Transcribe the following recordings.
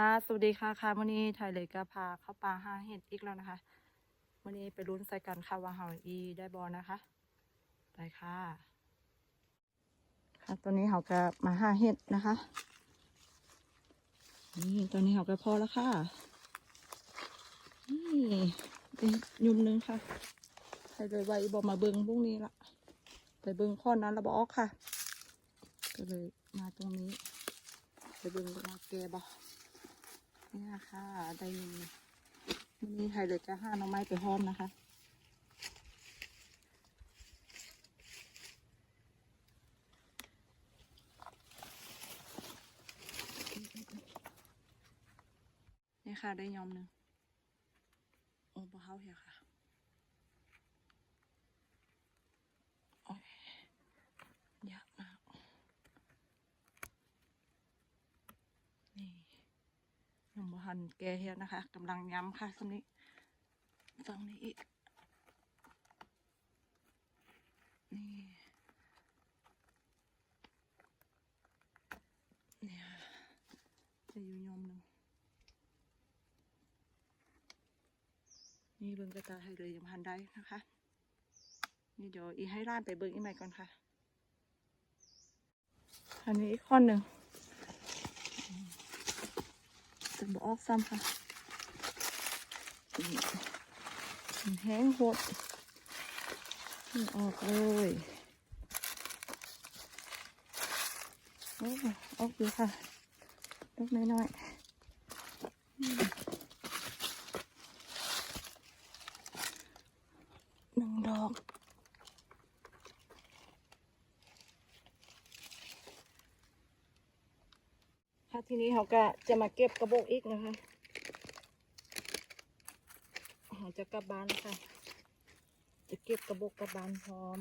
ค่ะ สวัสดีค่ะค่ะวันนี้ไทยเลยก็พาเข้าป่าห้าเห็ดอีกแล้วนะคะวันนี้ไปลุ้นใส่กันค่ะว่าเฮาอีได้บอนะคะ ไปค่ะ ค่ะตอนนี้เขาก็มาห้าเห็ดนะคะ นี่ตอนนี้เขาก็พอแล้วค่ะ นี่เป็นยุ่มหนึงค่ะไทยเลยไว้บอมาเบิงพรุ่งนี้ละไปเบิงข้อนั้นแล้วบออกค่ะ ก็เลยมาตรงนี้ไปเบิงว่าแกบอ นี่นะคะได้ยินวันนี้ไทยเลยจะห้าน้องไม้ไปห้อมนะคะ นี่ค่ะได้ยอมหนึ่งโอ้บ่เข้าเหี่ยค่ะโอ้ยยากมาก นี่ยมบ่ หันแกเฮียนะคะกำลังย้ำค่ะสำนี้ฝั่งนี้อีกนี่เนี่ยจะอยู่ยอมหนึ่งนี่เบิ้งกระตาให้เลยยังพันได้นะคะ นี่เดี๋ยวอีให้ร้านไปเบิ้งอีใหม่ก่อนค่ะ อันนี้อีกข้อหนึ่ง จะบอกออกซ้ำค่ะนี่มันแห้งโหดนี่ออกเลยโอ้ออกอยู่ค่ะลูกน้อยๆอืมหนึ่งดอก ทีนี้เขาก็จะมาเก็บกระบอกอีกนะคะเขาจะกลับบ้านแล้วค่ะ จะเก็บกระบอกกลับบ้านพร้อม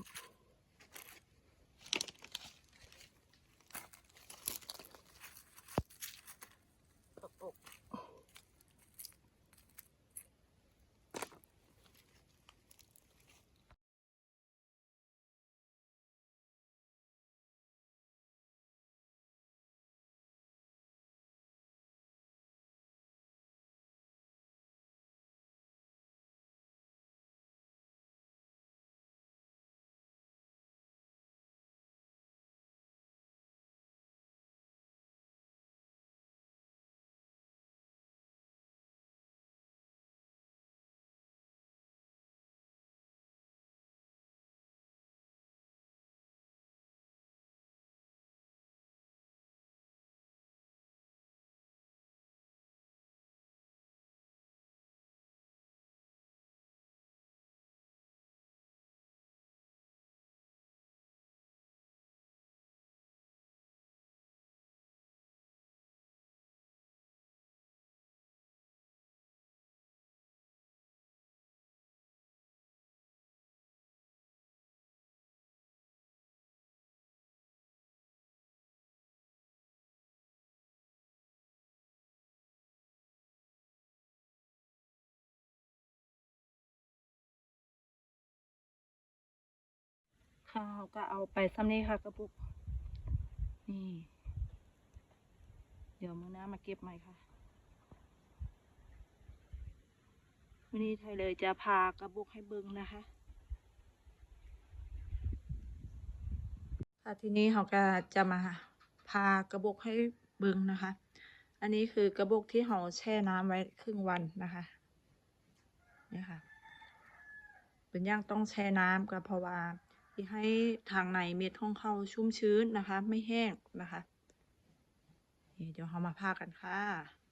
ขาก็เอาไปซ้ำนี้ค่ะกระปุก นี่ เดี๋ยวมือหน้ามาเก็บใหม่ค่ะ วันนี้ไทยเลยจะพากระบุกให้เบิ้งนะคะ ค่ะทีนี้เขาก็จะมาพากระบอกให้เบิ้งนะคะ อันนี้คือกระบอกที่เขาแช่น้ำไว้ครึ่งวันนะคะ นี่ค่ะเป็นย่างต้องแช่น้ำก็เพราะว่า ให้ทางในเม็ดของเขาชุ่มชื้นนะคะ ไม่แห้งนะคะ เดี๋ยวเรามาพากันค่ะ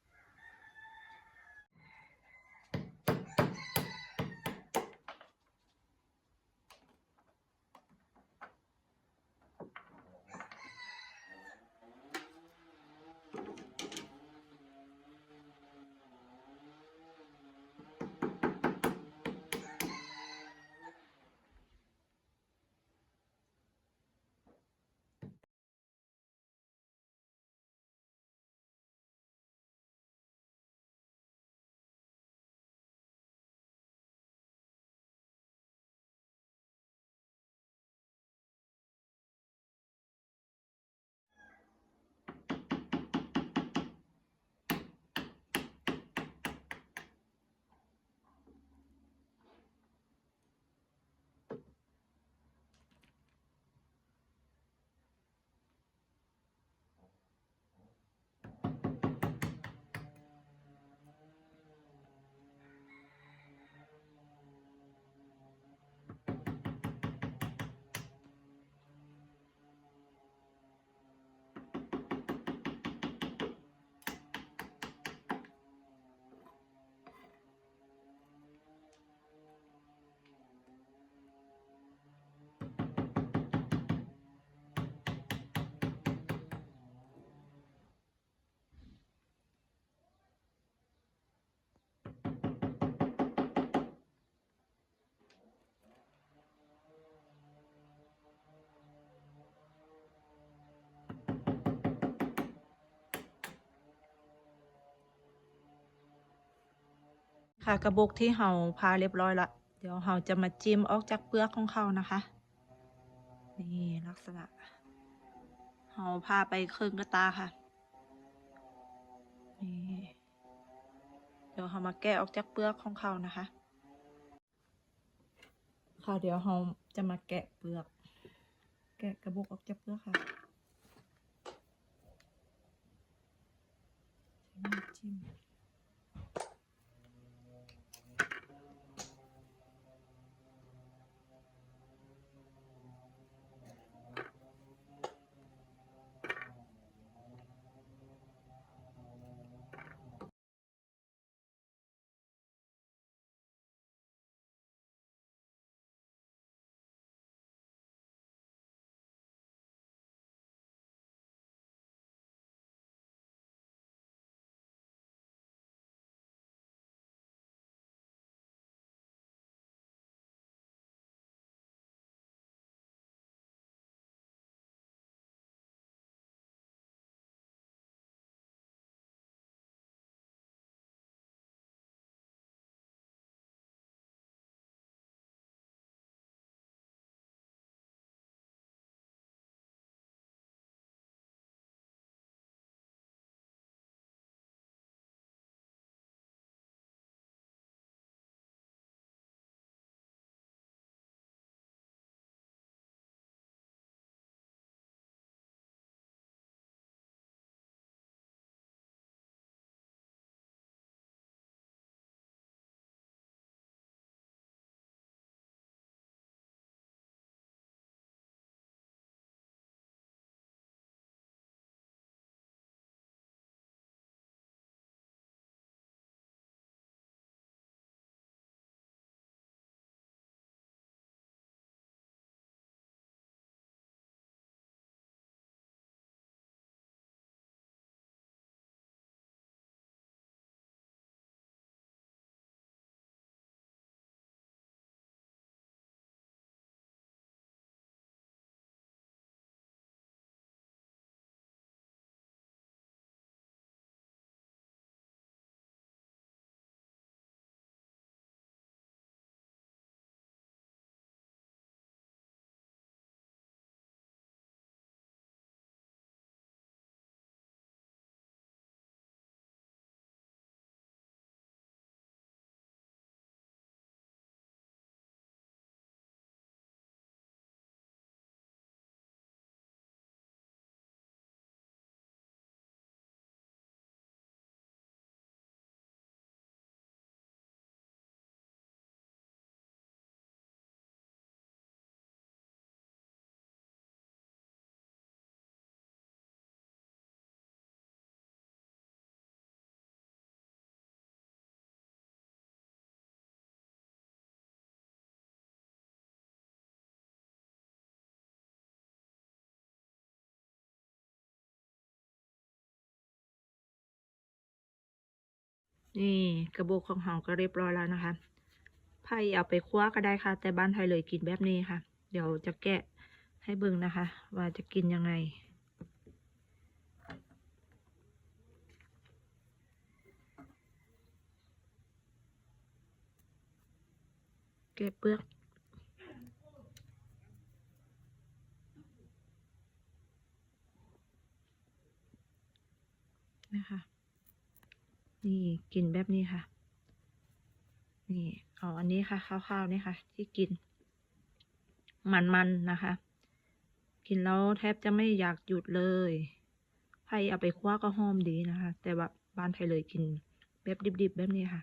ค่ะกระบอกที่เราพาเรียบร้อยละเดี๋ยวเราจะมาจิ้มออกจากเปลือกของเขานะคะ นี่ลักษณะเราพาไปครึ่งกระตาค่ะนี่เดี๋ยวเรามาแกะออกจากเปลือกของเขานะคะ ค่ะเดี๋ยวเราจะมาแกะเปลือก แกะกระบอกออกจากเปลือกค่ะจิ้ม นี่กระบอกของเราก็เรียบร้อยแล้วนะคะไผ่เอาไปคว้าก็ได้ค่ะ แต่บ้านไทยเลยกินแบบนี้ค่ะ เดี๋ยวจะแกะให้เบิ่งนะคะ ว่าจะกินยังไง แกะเปลือกนะคะ นี่กินแบบนี้ค่ะ นี่เอาอันนี้ค่ะข้าวๆนี่ค่ะ ที่กิน มันๆนะคะ กินแล้วแทบจะไม่อยากหยุดเลยไผ่เอาไปคว้าก็หอมดีนะคะ แต่ว่าบ้านไทยเลยกินแบบดิบๆแบบนี้ค่ะ